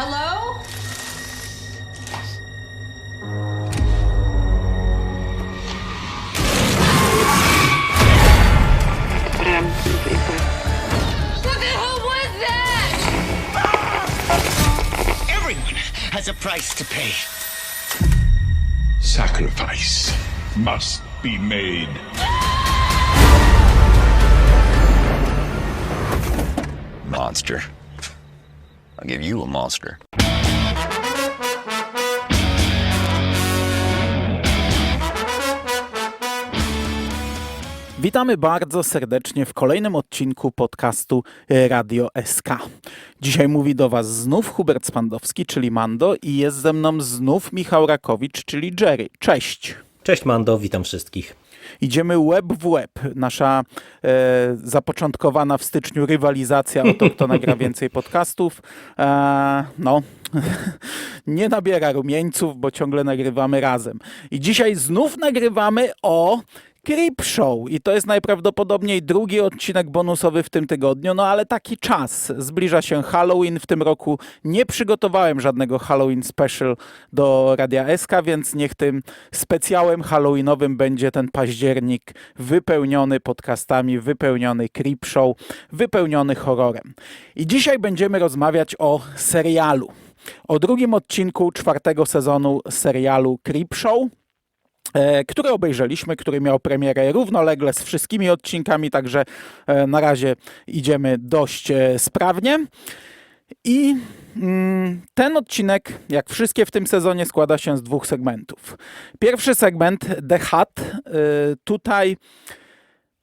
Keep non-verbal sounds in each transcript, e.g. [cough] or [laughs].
hello? What the hell was that? Everyone has a price to pay. Sacrifice must be made. Monster. I'll give you a monster. Witamy bardzo serdecznie w kolejnym odcinku podcastu e, Radio SK. Dzisiaj mówi do Was znów Hubert Spandowski, czyli Mando, i jest ze mną znów Michał Rakowicz, czyli Jerry. Cześć! Cześć Mando, witam wszystkich. Idziemy łeb w łeb. Nasza e, zapoczątkowana w styczniu rywalizacja o to, kto [laughs] nagra więcej podcastów. E, no, [laughs] nie nabiera rumieńców, bo ciągle nagrywamy razem. I dzisiaj znów nagrywamy o Creep Show i to jest najprawdopodobniej drugi odcinek bonusowy w tym tygodniu, no ale taki czas. Zbliża się Halloween. W tym roku nie przygotowałem żadnego Halloween special do Radia SK, więc niech tym specjałem halloweenowym będzie ten październik wypełniony podcastami, wypełniony Creep Show, wypełniony horrorem. I dzisiaj będziemy rozmawiać o serialu. O drugim odcinku czwartego sezonu serialu Creep Show który obejrzeliśmy, który miał premierę równolegle z wszystkimi odcinkami, także e, na razie idziemy dość e, sprawnie. I mm, ten odcinek, jak wszystkie w tym sezonie, składa się z dwóch segmentów. Pierwszy segment, The Hut, y, tutaj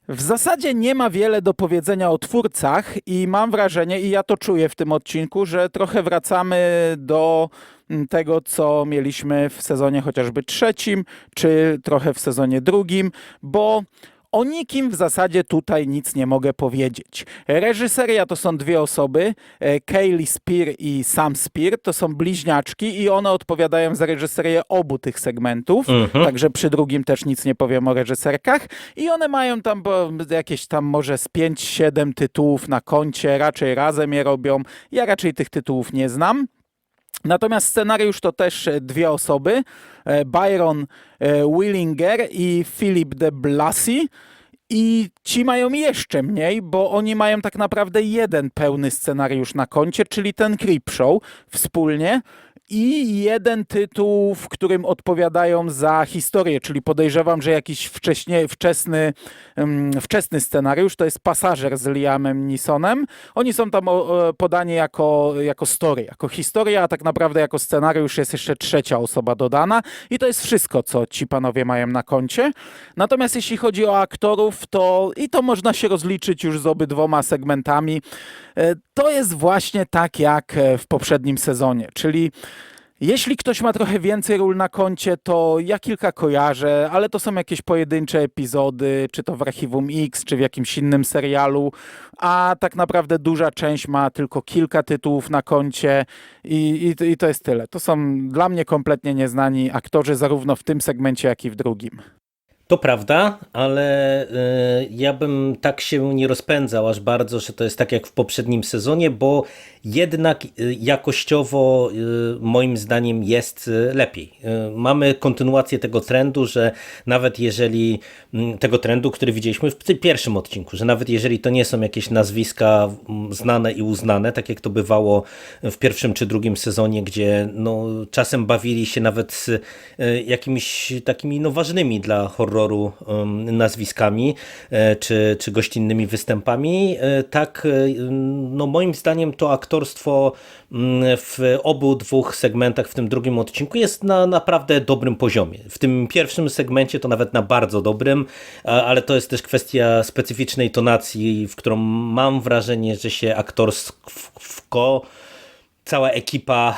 w zasadzie nie ma wiele do powiedzenia o twórcach i mam wrażenie, i ja to czuję w tym odcinku, że trochę wracamy do mm, tego, co mieliśmy w sezonie chociażby trzecim, czy trochę w sezonie drugim, bo o nikim w zasadzie tutaj nic nie mogę powiedzieć. Reżyseria to są dwie osoby, e, Kaylee Spear i Sam Spear, to są bliźniaczki i one odpowiadają za reżyserię obu tych segmentów, także przy drugim też nic nie powiem o reżyserkach. I one mają tam jakieś tam może z 5-7 tytułów na koncie, raczej razem je robią, ja raczej tych tytułów nie znam. Natomiast scenariusz to też e, dwie osoby, e, Byron e, Willinger i Philip de Blassie. I ci mają jeszcze mniej, bo oni mają tak naprawdę jeden pełny scenariusz na koncie, czyli ten Creep Show wspólnie i jeden tytuł, w którym odpowiadają za historię, czyli podejrzewam, że jakiś wcześnie, wczesny, um, wczesny scenariusz, to jest Pasażer z Liamem Neesonem. Oni są tam podani jako, jako story, jako historia, a tak naprawdę jako scenariusz jest jeszcze trzecia osoba dodana i to jest wszystko, co ci panowie mają na koncie. Natomiast jeśli chodzi o aktorów, to i to można się rozliczyć już z obydwoma segmentami. E, To jest właśnie tak jak e, w poprzednim sezonie, czyli jeśli ktoś ma trochę więcej ról na koncie, to ja kilka kojarzę, ale to są jakieś pojedyncze epizody, czy to w Archiwum X, czy w jakimś innym serialu, a tak naprawdę duża część ma tylko kilka tytułów na koncie i, i, i to jest tyle. To są dla mnie kompletnie nieznani aktorzy, zarówno w tym segmencie, jak i w drugim. To prawda, ale y, ja bym tak się nie rozpędzał aż bardzo, że to jest tak jak w poprzednim sezonie, bo jednak y, jakościowo y, moim zdaniem jest lepiej. Mamy kontynuację tego trendu, że nawet jeżeli mm, tego trendu, który widzieliśmy w pierwszym odcinku, że nawet jeżeli to nie są jakieś nazwiska mm, znane i uznane, tak jak to bywało w pierwszym czy drugim sezonie, gdzie no, czasem bawili się nawet jakimiś takimi no, ważnymi dla horroru em, nazwiskami e, czy, czy gościnnymi występami, e, tak e, no, moim zdaniem to aktorstwo mm, w obu dwóch segmentach w tym drugim odcinku jest na naprawdę dobrym poziomie. W tym pierwszym segmencie to nawet na bardzo dobrym, ale to jest też kwestia specyficznej tonacji, w którą mam wrażenie, że się aktorsko cała ekipa,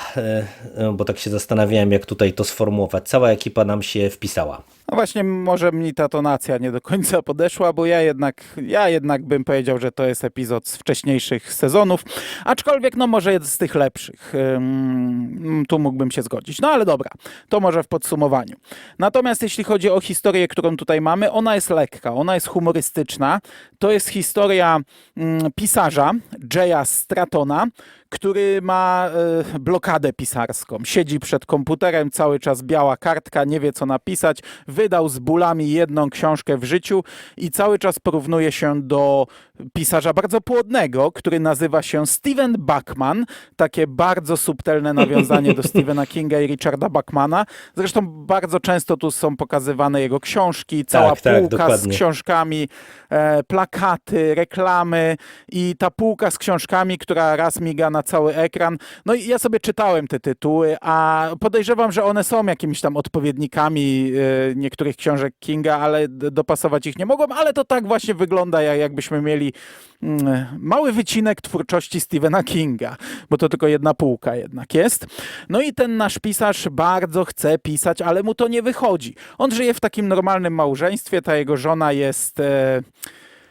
bo tak się zastanawiałem, jak tutaj to sformułować, cała ekipa nam się wpisała. No właśnie, może mi ta tonacja nie do końca podeszła, bo ja jednak, ja jednak bym powiedział, że to jest epizod z wcześniejszych sezonów, aczkolwiek no może jest z tych lepszych. Ym, tu mógłbym się zgodzić. No ale dobra, to może w podsumowaniu. Natomiast jeśli chodzi o historię, którą tutaj mamy, ona jest lekka, ona jest humorystyczna. To jest historia mm, pisarza Jaya Stratona, który ma e, blokadę pisarską. Siedzi przed komputerem, cały czas biała kartka, nie wie co napisać. Wydał z bólami jedną książkę w życiu i cały czas porównuje się do pisarza bardzo płodnego, który nazywa się Steven Bachman. Takie bardzo subtelne nawiązanie do [laughs] Stephena Kinga i Richarda Bachmana. Zresztą bardzo często tu są pokazywane jego książki, cała Tak, tak, półka z dokładnie. książkami, e, plakaty, reklamy i ta półka z książkami, która raz miga na cały ekran. No i ja sobie czytałem te tytuły, a podejrzewam, że one są jakimiś tam odpowiednikami e, niektórych książek Kinga, ale dopasować ich nie mogłem, ale to tak właśnie wygląda, jak jakbyśmy mieli mm, mały wycinek twórczości Stephena Kinga, bo to tylko jedna półka jednak jest. No i ten nasz pisarz bardzo chce pisać, ale mu to nie wychodzi. On żyje w takim normalnym małżeństwie, ta jego żona jest... E,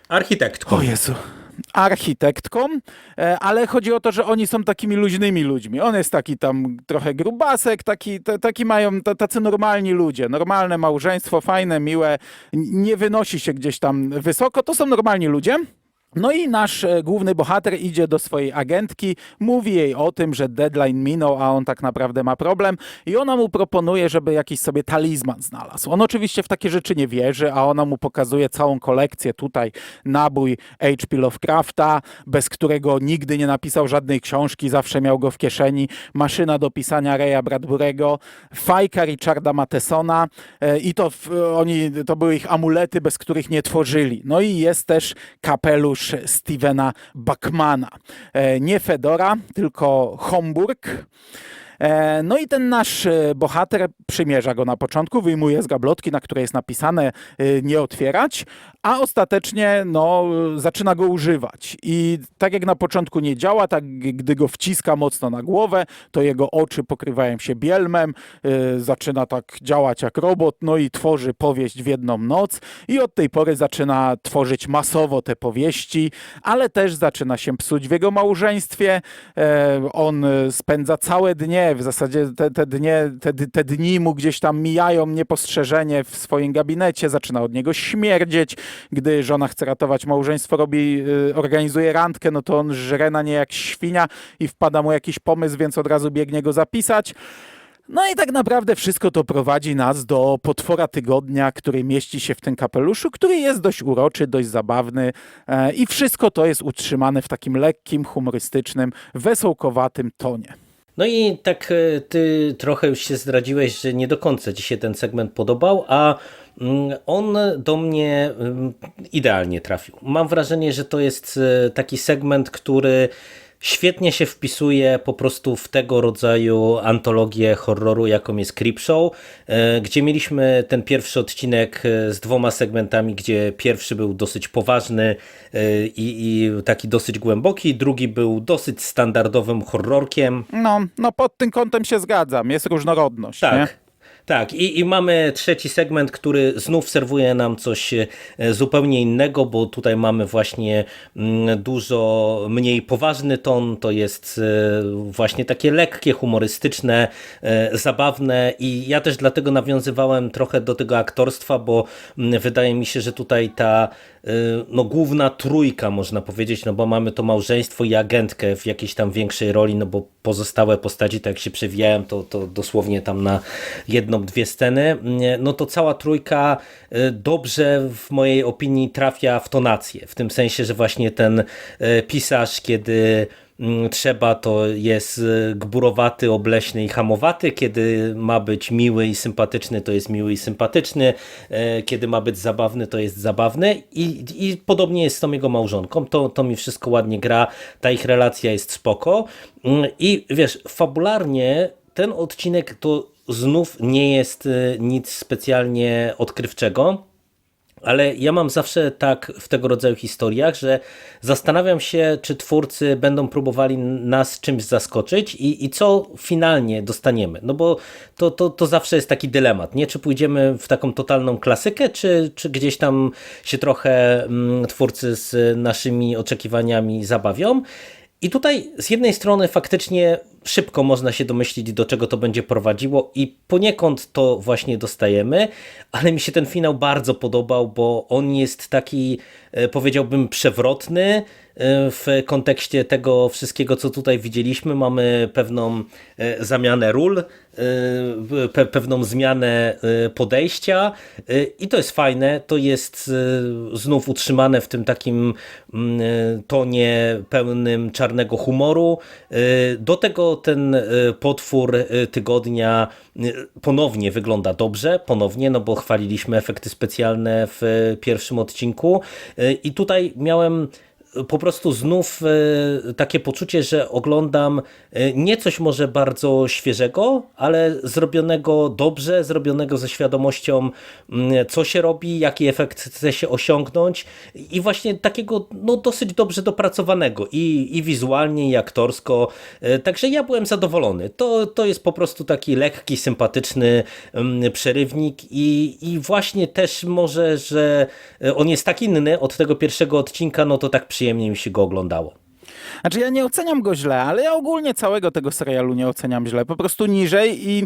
Architektką. o Jezu. Architektką, e, ale chodzi o to, że oni są takimi luźnymi ludźmi. On jest taki tam trochę grubasek, taki, t- taki mają t- tacy normalni ludzie. Normalne małżeństwo, fajne, miłe, nie wynosi się gdzieś tam wysoko. To są normalni ludzie. No i nasz e, główny bohater idzie do swojej agentki, mówi jej o tym, że deadline minął, a on tak naprawdę ma problem i ona mu proponuje, żeby jakiś sobie talizman znalazł. On oczywiście w takie rzeczy nie wierzy, a ona mu pokazuje całą kolekcję tutaj, nabój H.P. Lovecrafta, bez którego nigdy nie napisał żadnej książki, zawsze miał go w kieszeni, maszyna do pisania Raya Bradbury'ego, fajka Richarda Mathesona e, i to oni, to były ich amulety, bez których nie tworzyli. No i jest też kapelusz Stevena Bachmana. E, Nie Fedora, tylko Homburg. E, No i ten nasz e, bohater przymierza go na początku, wyjmuje z gablotki, na której jest napisane nie otwierać, a ostatecznie no, zaczyna go używać. I tak jak na początku nie działa, tak gdy go wciska mocno na głowę, to jego oczy pokrywają się bielmem, e, zaczyna tak działać jak robot, no i tworzy powieść w jedną noc i od tej pory zaczyna tworzyć masowo te powieści, ale też zaczyna się psuć w jego małżeństwie. E, On e, spędza całe dnie, w zasadzie te, te, dnie, te, te dni mu gdzieś tam mijają niepostrzeżenie w swoim gabinecie, zaczyna od niego śmierdzieć. Gdy żona chce ratować małżeństwo, robi, e, organizuje randkę, no to on żre na nie jak świnia i wpada mu jakiś pomysł, więc od razu biegnie go zapisać. No i tak naprawdę wszystko to prowadzi nas do potwora tygodnia, który mieści się w tym kapeluszu, który jest dość uroczy, dość zabawny e, i wszystko to jest utrzymane w takim lekkim, humorystycznym, wesołkowatym tonie. No i tak e, ty trochę już się zdradziłeś, że nie do końca ci się ten segment podobał, a on do mnie mm, idealnie trafił. Mam wrażenie, że to jest e, taki segment, który świetnie się wpisuje po prostu w tego rodzaju antologię horroru, jaką jest Creepshow, e, gdzie mieliśmy ten pierwszy odcinek e, z dwoma segmentami, gdzie pierwszy był dosyć poważny i, i taki dosyć głęboki, drugi był dosyć standardowym horrorkiem. No, no pod tym kątem się zgadzam, jest różnorodność. Nie? Tak. I, i mamy trzeci segment, który znów serwuje nam coś e, zupełnie innego, bo tutaj mamy właśnie mm, dużo mniej poważny ton, to jest e, właśnie takie lekkie, humorystyczne, e, zabawne i ja też dlatego nawiązywałem trochę do tego aktorstwa, bo mm, wydaje mi się, że tutaj ta no, główna trójka, można powiedzieć, no bo mamy to małżeństwo i agentkę w jakiejś tam większej roli, no bo pozostałe postaci, tak jak się przewijałem, to, to dosłownie tam na jedną, dwie sceny, nie, no to cała trójka y, dobrze w mojej opinii trafia w tonację, w tym sensie, że właśnie ten y, pisarz, kiedy mm, trzeba, to jest y, gburowaty, obleśny i hamowaty, kiedy ma być miły i sympatyczny, to jest miły i sympatyczny, y, kiedy ma być zabawny, to jest zabawny. I, i podobnie jest z tą jego małżonką, to, to mi wszystko ładnie gra, ta ich relacja jest spoko. Mm, i wiesz, fabularnie ten odcinek to znów nie jest y, nic specjalnie odkrywczego, ale ja mam zawsze tak w tego rodzaju historiach, że zastanawiam się, czy twórcy będą próbowali nas czymś zaskoczyć i, i co finalnie dostaniemy. No bo to, to, to zawsze jest taki dylemat, nie? Czy pójdziemy w taką totalną klasykę, czy, czy gdzieś tam się trochę mm, twórcy z naszymi oczekiwaniami zabawią. I tutaj z jednej strony faktycznie szybko można się domyślić, do czego to będzie prowadziło, i poniekąd to właśnie dostajemy, ale mi się ten finał bardzo podobał, bo on jest taki, e, powiedziałbym, przewrotny, w kontekście tego wszystkiego, co tutaj widzieliśmy. Mamy pewną e, zamianę ról, e, pe- pewną zmianę e, podejścia e, i to jest fajne. To jest e, znów utrzymane w tym takim mm, e, tonie pełnym czarnego humoru. E, Do tego ten e, potwór e, tygodnia e, ponownie wygląda dobrze, ponownie, no bo chwaliliśmy efekty specjalne w pierwszym odcinku. I tutaj miałem po prostu znów e, takie poczucie, że oglądam e, nie coś może bardzo świeżego, ale zrobionego dobrze, zrobionego ze świadomością, mm, co się robi, jaki efekt chce się osiągnąć i właśnie takiego no, dosyć dobrze dopracowanego i, i wizualnie, i aktorsko. E, Także ja byłem zadowolony. To, to jest po prostu taki lekki, sympatyczny mm, przerywnik i, i właśnie też może, że on jest tak inny od tego pierwszego odcinka, no to tak przyjemnie mi się go oglądało. Znaczy ja nie oceniam go źle, ale ja ogólnie całego tego serialu nie oceniam źle, po prostu niżej i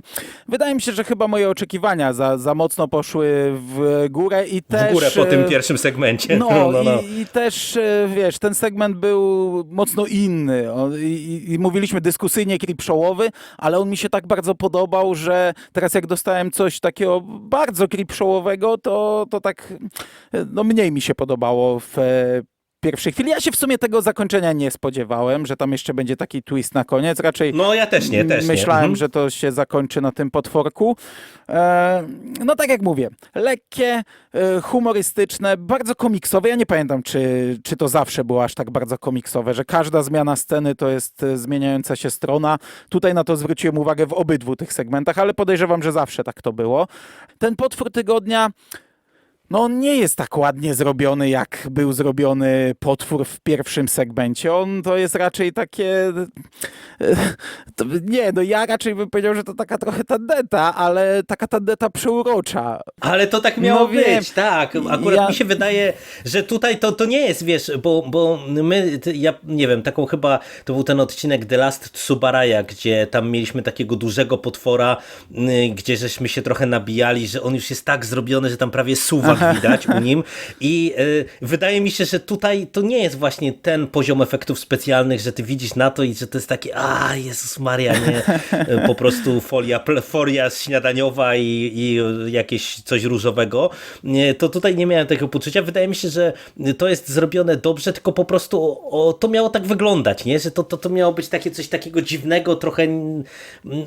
wydaje mi się, że chyba moje oczekiwania za, za mocno poszły w górę i też... W górę po tym e, pierwszym segmencie. [laughs] No, I, i też, e, wiesz, ten segment był mocno inny i, i, mówiliśmy dyskusyjnie creepshowowy, ale on mi się tak bardzo podobał, że teraz jak dostałem coś takiego bardzo creepshowowego, to, to tak e, no mniej mi się podobało w pierwszej chwili. Ja się w sumie tego zakończenia nie spodziewałem, że tam jeszcze będzie taki twist na koniec. Raczej No ja też nie, też nie. myślałem, Mhm. że to się zakończy na tym potworku. E, no tak jak mówię, lekkie, e, humorystyczne, bardzo komiksowe. Ja nie pamiętam, czy, czy to zawsze było aż tak bardzo komiksowe, że każda zmiana sceny to jest e, zmieniająca się strona. Tutaj na to zwróciłem uwagę w obydwu tych segmentach, ale podejrzewam, że zawsze tak to było. Ten potwór tygodnia no on nie jest tak ładnie zrobiony, jak był zrobiony potwór w pierwszym segmencie. On to jest raczej takie... To, nie, no ja raczej bym powiedział, że to taka trochę tandeta, ale taka tandeta przeurocza. Ale to tak miało No wiem. być, tak. Akurat Ja- mi się wydaje, że tutaj to, to nie jest, wiesz, bo, bo my, ja nie wiem, taką chyba, to był ten odcinek The Last Tsubaraya, gdzie tam mieliśmy takiego dużego potwora, y, gdzie żeśmy się trochę nabijali, że on już jest tak zrobiony, że tam prawie suwak widać u nim i y, wydaje mi się, że tutaj to nie jest właśnie ten poziom efektów specjalnych, że ty widzisz na to i że to jest takie, a Jezus Maria, nie, [laughs] po prostu folia, folia śniadaniowa i, i jakieś coś różowego, to tutaj nie miałem tego poczucia. Wydaje mi się, że to jest zrobione dobrze, tylko po prostu o, o, to miało tak wyglądać, nie? że to, to, to miało być takie coś takiego dziwnego, trochę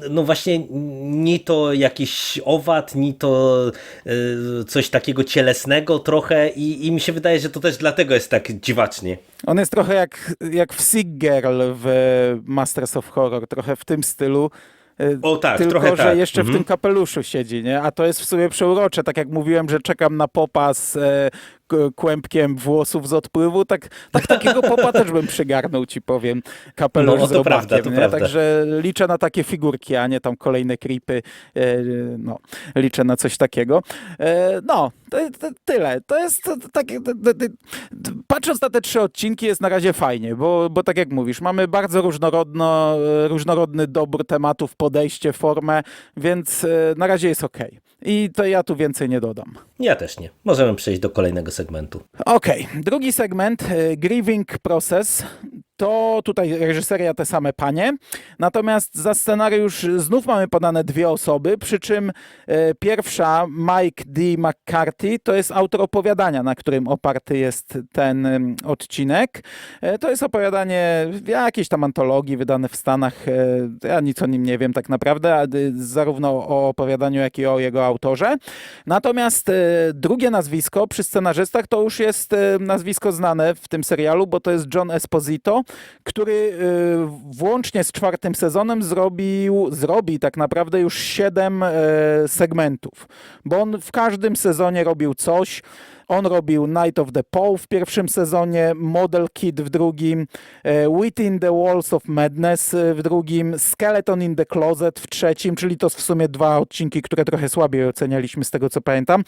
no właśnie ni to jakiś owad, ni to y, coś takiego cielesnego trochę i, i mi się wydaje, że to też dlatego jest tak dziwacznie. On jest trochę jak, jak w Sick Girl w Masters of Horror, trochę w tym stylu. E, O tak, Tylko, trochę że tak. jeszcze Mhm. w tym kapeluszu siedzi, nie? A to jest w sumie przeurocze. Tak jak mówiłem, że czekam na popa z e, kłębkiem włosów z odpływu, tak, tak takiego popa też bym przygarnął, ci powiem. Kapelusz No, z robakiem, prawda, to nie? prawda. Także liczę na takie figurki, a nie tam kolejne creepy. E, no, liczę na coś takiego. E, no, tyle. To jest takie... Patrząc na te trzy odcinki jest na razie fajnie, bo, bo tak jak mówisz, mamy bardzo różnorodno, różnorodny dobór tematów, podejście, formę, więc e, na razie jest ok. I to ja tu więcej nie dodam. Ja też nie. Możemy przejść do kolejnego segmentu. Okej, drugi segment, e, Grieving Process. To tutaj reżyseria te same panie. Natomiast za scenariusz znów mamy podane dwie osoby, przy czym e, pierwsza, Mike D. McCarthy, to jest autor opowiadania, na którym oparty jest ten odcinek. E, to jest opowiadanie jakiejś tam antologii wydane w Stanach. E, ja nic o nim nie wiem tak naprawdę, zarówno o opowiadaniu, jak i o jego autorze. Natomiast drugie nazwisko przy scenarzystach to już jest nazwisko znane w tym serialu, bo to jest John Esposito, który e, włącznie z czwartym sezonem zrobił, zrobi tak naprawdę już siedem e, segmentów, bo on w każdym sezonie robił coś. On robił Night of the Paw w pierwszym sezonie, Model Kid w drugim, e, Within the Walls of Madness e, w drugim, Skeleton in the Closet w trzecim, czyli to w sumie dwa odcinki, które trochę słabiej ocenialiśmy z tego co pamiętam.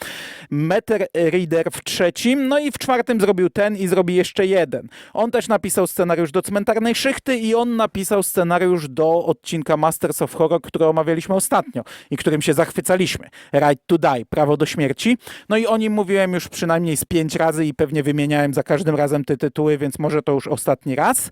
Meter Reader w trzecim, no i w czwartym zrobił ten i zrobi jeszcze jeden. On też napisał scenariusz do Cmentarnej Szychty i on napisał scenariusz do odcinka Masters of Horror, który omawialiśmy ostatnio i którym się zachwycaliśmy. Right to Die, Prawo do Śmierci. No i o nim mówiłem już przy przynajmniej z pięć razy i pewnie wymieniałem za każdym razem te tytuły, więc może to już ostatni raz.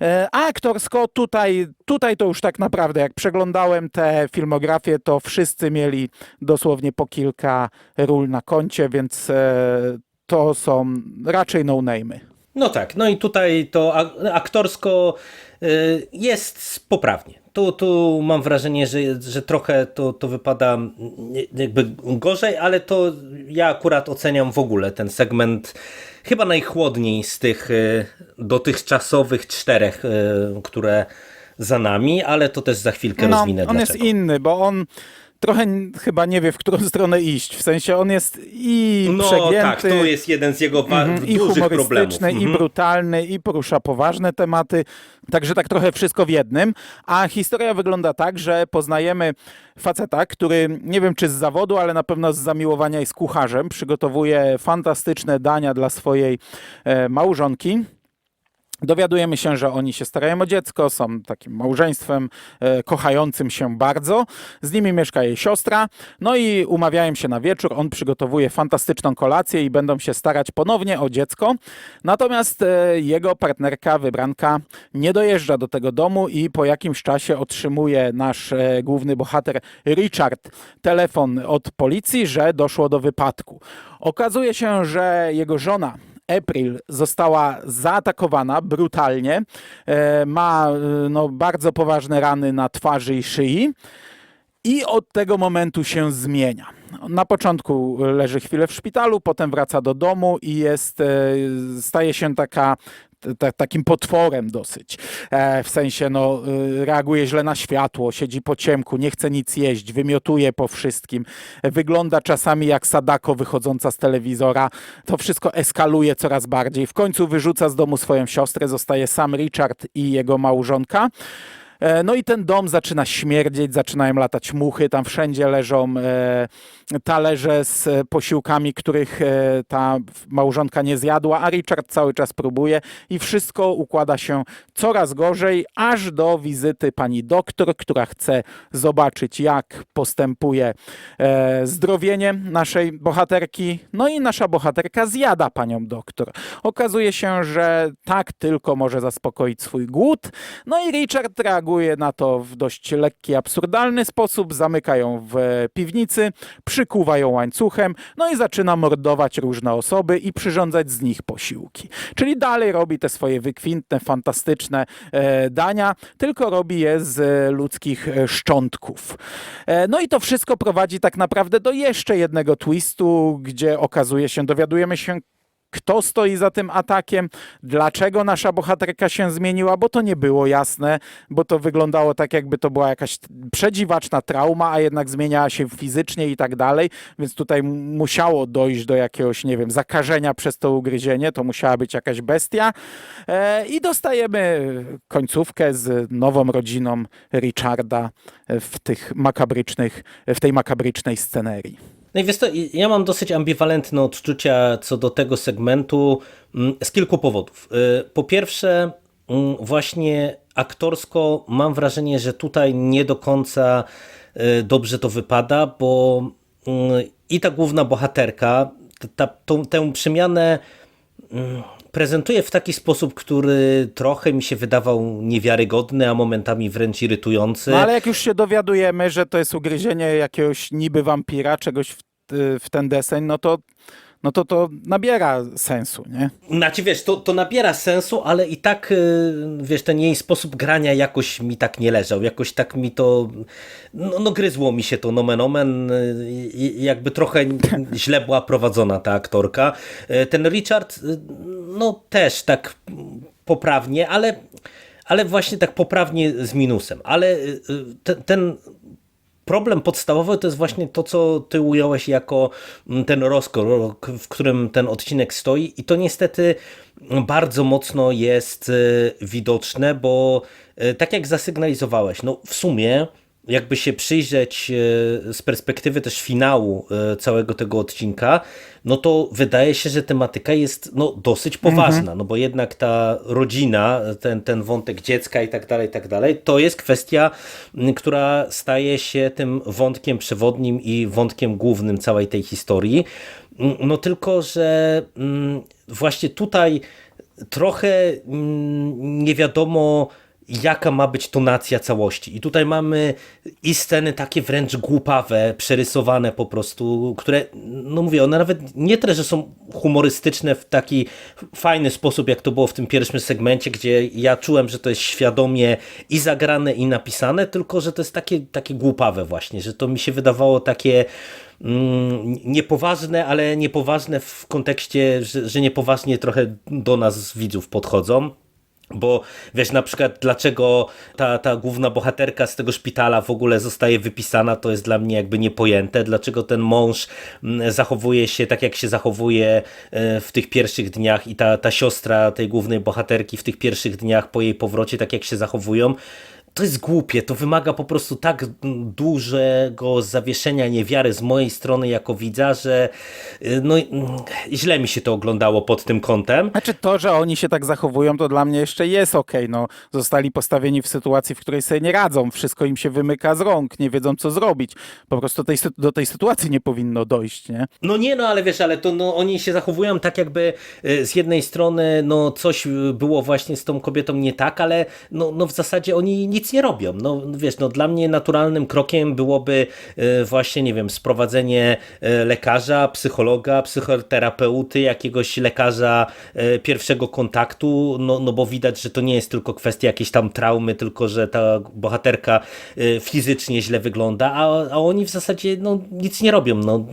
E, A aktorsko tutaj, tutaj to już tak naprawdę, jak przeglądałem tę filmografię, to wszyscy mieli dosłownie po kilka ról na koncie, więc e, to są raczej no-name'y. No tak, no i tutaj to aktorsko y, jest poprawnie. Tu, tu mam wrażenie, że, że trochę to, to wypada jakby gorzej, ale to ja akurat oceniam w ogóle ten segment chyba najchłodniej z tych y, dotychczasowych czterech, y, które za nami, ale to też za chwilkę No, rozwinę on jest dlaczego. inny, bo on trochę chyba nie wie, w którą [laughs] stronę iść. W sensie on jest i No przegięty, tak, to jest jeden z jego Mhm, i dużych problemów. humorystyczny, i Mhm. brutalny, i porusza poważne tematy. Także tak trochę wszystko w jednym. A historia wygląda tak, że poznajemy faceta, który nie wiem czy z zawodu, ale na pewno z zamiłowania jest kucharzem. Przygotowuje fantastyczne dania dla swojej e, małżonki. Dowiadujemy się, że oni się starają o dziecko, są takim małżeństwem e, kochającym się bardzo. Z nimi mieszka jej siostra. No i umawiają się na wieczór. On przygotowuje fantastyczną kolację i będą się starać ponownie o dziecko. Natomiast e, jego partnerka, wybranka, nie dojeżdża do tego domu i po jakimś czasie otrzymuje nasz e, główny bohater Richard telefon od policji, że doszło do wypadku. Okazuje się, że jego żona April została zaatakowana brutalnie. E, Ma e, no, bardzo poważne rany na twarzy i szyi. I od tego momentu się zmienia. Na początku leży chwilę w szpitalu, potem wraca do domu i jest, e, staje się taka, ta, takim potworem dosyć. E, w sensie no, e, reaguje źle na światło, siedzi po ciemku, nie chce nic jeść, wymiotuje po wszystkim. Wygląda czasami jak Sadako wychodząca z telewizora. To wszystko eskaluje coraz bardziej. W końcu wyrzuca z domu swoją siostrę, zostaje sam Richard i jego małżonka. E, No i ten dom zaczyna śmierdzieć, zaczynają latać muchy, tam wszędzie leżą e, talerze z e, posiłkami, których e, ta małżonka nie zjadła, a Richard cały czas próbuje i wszystko układa się coraz gorzej, aż do wizyty pani doktor, która chce zobaczyć, jak postępuje e, zdrowienie naszej bohaterki. No i nasza bohaterka zjada panią doktor. Okazuje się, że tak tylko może zaspokoić swój głód. No i Richard reaguje na to w dość lekki, absurdalny sposób. Zamyka ją w piwnicy, przykuwa ją łańcuchem, no i zaczyna mordować różne osoby i przyrządzać z nich posiłki. Czyli dalej robi te swoje wykwintne, fantastyczne e, dania, tylko robi je z e, ludzkich e, szczątków. E, no i to wszystko prowadzi tak naprawdę do jeszcze jednego twistu, gdzie okazuje się, dowiadujemy się, kto stoi za tym atakiem, dlaczego nasza bohaterka się zmieniła, bo to nie było jasne, bo to wyglądało tak, jakby to była jakaś przedziwaczna trauma, a jednak zmieniała się fizycznie i tak dalej, więc tutaj musiało dojść do jakiegoś, nie wiem, zakażenia przez to ugryzienie, to musiała być jakaś bestia. E, I dostajemy końcówkę z nową rodziną Richarda w tych makabrycznych, w tej makabrycznej scenerii. No i wiesz co, ja mam dosyć ambiwalentne odczucia co do tego segmentu mm, z kilku powodów. Y, Po pierwsze, mm, właśnie aktorsko mam wrażenie, że tutaj nie do końca y, dobrze to wypada, bo mm, i ta główna bohaterka, ta, tą, tę przemianę prezentuje w taki sposób, który trochę mi się wydawał niewiarygodny, a momentami wręcz irytujący. No ale jak już się dowiadujemy, że to jest ugryzienie jakiegoś niby wampira, czegoś w, w ten deseń, no to, no to to nabiera sensu, nie? Znaczy wiesz, to, to nabiera sensu, ale i tak y, wiesz, ten jej sposób grania jakoś mi tak nie leżał, jakoś tak mi to, no, no gryzło mi się to nomen omen, y, jakby trochę [laughs] źle była prowadzona ta aktorka. Y, Ten Richard, no też tak poprawnie, ale, ale właśnie tak poprawnie z minusem, ale ten, ten problem podstawowy to jest właśnie to, co ty ująłeś jako mm, ten rozkol, w którym ten odcinek stoi i to niestety bardzo mocno jest y, widoczne, bo y, tak jak zasygnalizowałeś, no w sumie jakby się przyjrzeć e, z perspektywy też finału e, całego tego odcinka, no to wydaje się, że tematyka jest no, dosyć poważna, no bo jednak ta rodzina, ten, ten wątek dziecka i tak dalej, i tak dalej, to jest kwestia, która staje się tym wątkiem przewodnim i wątkiem głównym całej tej historii. No tylko, że właśnie tutaj trochę nie wiadomo, jaka ma być tonacja całości. I tutaj mamy i sceny takie wręcz głupawe, przerysowane po prostu, które, no mówię, one nawet nie tyle, że są humorystyczne w taki fajny sposób, jak to było w tym pierwszym segmencie, gdzie ja czułem, że to jest świadomie i zagrane, i napisane, tylko, że to jest takie, takie głupawe właśnie, że to mi się wydawało takie mm, niepoważne, ale niepoważne w kontekście, że, że niepoważnie trochę do nas widzów podchodzą. Bo wiesz, na przykład dlaczego ta, ta główna bohaterka z tego szpitala w ogóle zostaje wypisana, to jest dla mnie jakby niepojęte. Dlaczego ten mąż mm, zachowuje się tak, jak się zachowuje e, w tych pierwszych dniach i ta, ta siostra tej głównej bohaterki w tych pierwszych dniach po jej powrocie, tak jak się zachowują. To jest głupie, to wymaga po prostu tak dużego zawieszenia niewiary z mojej strony jako widza, że y, no, mm, źle mi się to oglądało pod tym kątem. Znaczy to, że oni się tak zachowują, to dla mnie jeszcze jest okej. No, zostali postawieni w sytuacji, w której sobie nie radzą. Wszystko im się wymyka z rąk, nie wiedzą co zrobić. Po prostu tej, do tej sytuacji nie powinno dojść, nie? No nie, no ale wiesz, ale to no, oni się zachowują tak jakby y, z jednej strony no coś y, było właśnie z tą kobietą nie tak, ale no, no w zasadzie oni nic nie robią. No wiesz, no dla mnie naturalnym krokiem byłoby y, właśnie, nie wiem, sprowadzenie y, lekarza, psychologa, psychoterapeuty, jakiegoś lekarza y, pierwszego kontaktu, no, no bo widać, że to nie jest tylko kwestia jakiejś tam traumy, tylko że ta bohaterka fizycznie źle wygląda, a, a oni w zasadzie no, nic nie robią. No,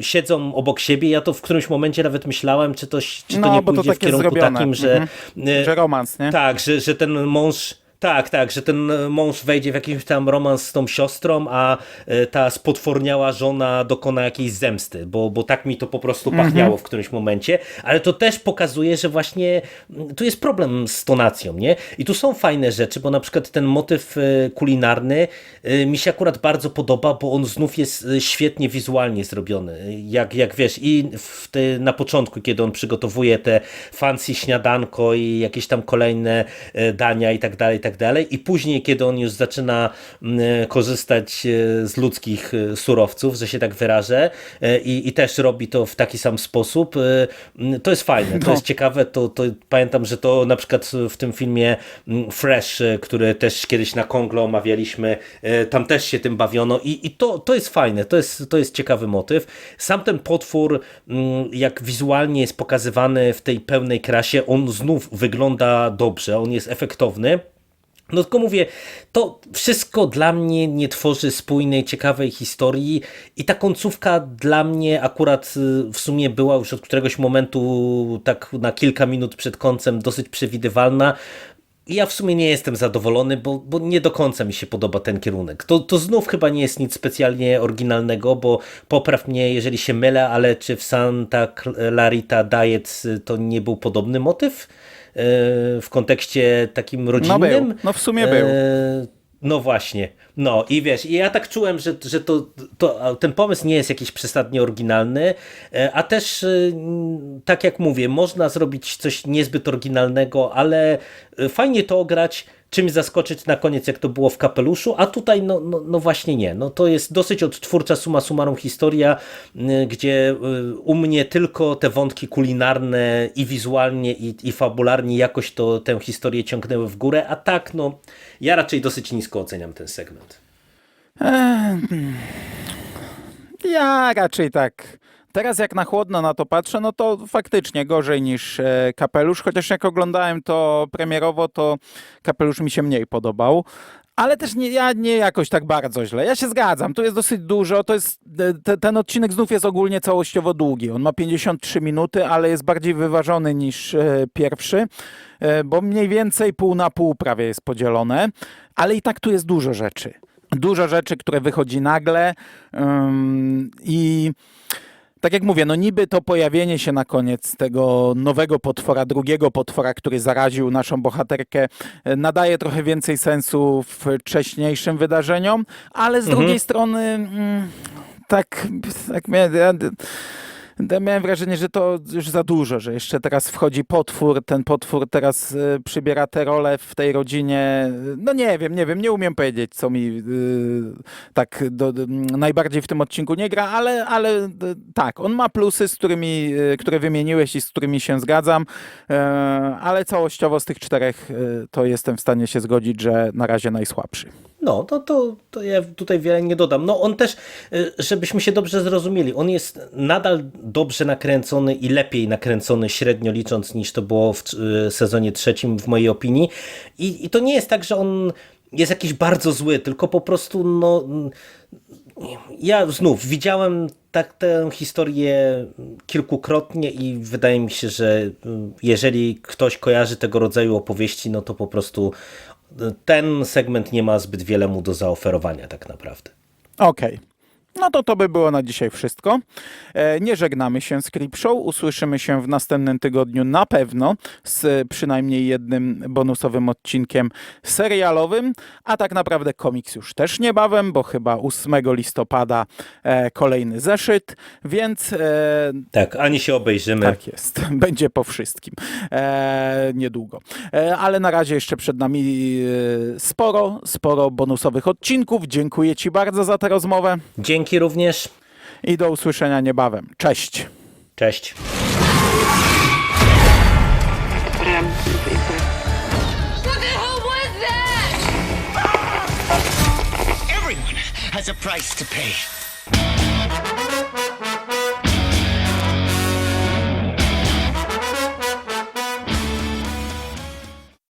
siedzą obok siebie. Ja to w którymś momencie nawet myślałem, czy to, czy to No, nie bo to pójdzie w takie kierunku zrobione. takim, że. y, Że romans, nie? tak, że, że ten mąż. Tak, tak, że ten mąż wejdzie w jakiś tam romans z tą siostrą, a y, ta spotworniała żona dokona jakiejś zemsty, bo, bo tak mi to po prostu pachniało w którymś momencie, ale to też pokazuje, że właśnie mm, tu jest problem z tonacją, nie? I tu są fajne rzeczy, bo na przykład ten motyw y, kulinarny y, mi się akurat bardzo podoba, bo on znów jest świetnie wizualnie zrobiony. Jak, jak wiesz, i te, na początku, kiedy on przygotowuje te fancy śniadanko i jakieś tam kolejne e, dania i tak dalej, i tak dalej. I później, kiedy on już zaczyna mm, korzystać e, z ludzkich e, surowców, że się tak wyrażę, e, i, i też robi to w taki sam sposób, to jest fajne, to No. jest ciekawe. To, to pamiętam, że to na przykład w tym filmie Fresh, który też kiedyś na Konglo omawialiśmy, tam też się tym bawiono i, i to, to jest fajne, to jest, to jest ciekawy motyw. Sam ten potwór, jak wizualnie jest pokazywany w tej pełnej krasie, on znów wygląda dobrze, on jest efektowny. No tylko mówię, to wszystko dla mnie nie tworzy spójnej, ciekawej historii i ta końcówka dla mnie akurat y, w sumie była już od któregoś momentu tak na kilka minut przed końcem dosyć przewidywalna. Ja w sumie nie jestem zadowolony, bo, bo nie do końca mi się podoba ten kierunek. To, to znów chyba nie jest nic specjalnie oryginalnego, bo popraw mnie, jeżeli się mylę, ale czy w Santa Clarita Diet y, to nie był podobny motyw? y, W kontekście takim rodzinnym? był. No w sumie był. No właśnie. No i wiesz, i ja tak czułem, że, że to, to, ten pomysł nie jest jakiś przesadnie oryginalny, e, a też e, tak jak mówię, można zrobić coś niezbyt oryginalnego, ale e, fajnie to ograć, czymś zaskoczyć na koniec, jak to było w kapeluszu, a tutaj no, no, no właśnie nie. No to jest dosyć odtwórcza suma summarum historia, y, gdzie y, u mnie tylko te wątki kulinarne i wizualnie i, i fabularnie jakoś to tę historię ciągnęły w górę, a tak no ja raczej dosyć nisko oceniam ten segment. Ja raczej tak. Teraz jak na chłodno na to patrzę, no to faktycznie gorzej niż e, kapelusz, chociaż jak oglądałem to premierowo, to kapelusz mi się mniej podobał. Ale też nie, ja nie jakoś tak bardzo źle. Ja się zgadzam, tu jest dosyć dużo. To jest, e, te, ten odcinek znów jest ogólnie całościowo długi. On ma 53 minuty, ale jest bardziej wyważony niż e, pierwszy, e, bo mniej więcej pół na pół prawie jest podzielone. Ale i tak tu jest dużo rzeczy. Dużo rzeczy, które wychodzi nagle ym, i tak jak mówię, no niby to pojawienie się na koniec tego nowego potwora, drugiego potwora, który zaraził naszą bohaterkę, e, nadaje trochę więcej sensu wcześniejszym wydarzeniom, ale z drugiej strony mm, tak, tak mnie, Ja Miałem wrażenie, że to już za dużo, że jeszcze teraz wchodzi potwór, ten potwór teraz y, przybiera tę rolę w tej rodzinie. No nie wiem, nie wiem, nie umiem powiedzieć, co mi y, tak do, najbardziej w tym odcinku nie gra, ale, ale y, tak, on ma plusy, z którymi, które wymieniłeś i z którymi się zgadzam, ale całościowo z tych czterech to jestem w stanie się zgodzić, że na razie najsłabszy. No, to, to, to ja tutaj wiele nie dodam. No on też, y, żebyśmy się dobrze zrozumieli, on jest nadal dobrze nakręcony i lepiej nakręcony średnio licząc niż to było w y, sezonie trzecim w mojej opinii. I, I to nie jest tak, że on jest jakiś bardzo zły, tylko po prostu no... Ja znów widziałem tak tę historię kilkukrotnie i wydaje mi się, że y, jeżeli ktoś kojarzy tego rodzaju opowieści, no to po prostu ten segment nie ma zbyt wiele mu do zaoferowania tak naprawdę. Okej. No to to by było na dzisiaj wszystko. E, Nie żegnamy się z Creep Show. Usłyszymy się w następnym tygodniu na pewno z przynajmniej jednym bonusowym odcinkiem serialowym, a tak naprawdę komiks już też niebawem, bo chyba 8 listopada e, kolejny zeszyt, więc e, Tak, ani się obejrzymy. tak jest. [laughs] Będzie po wszystkim. Niedługo. Ale na razie jeszcze przed nami sporo, sporo bonusowych odcinków. Dziękuję Ci bardzo za tę rozmowę Dzięki również. i do usłyszenia niebawem. Cześć. Cześć. Has a price to pay.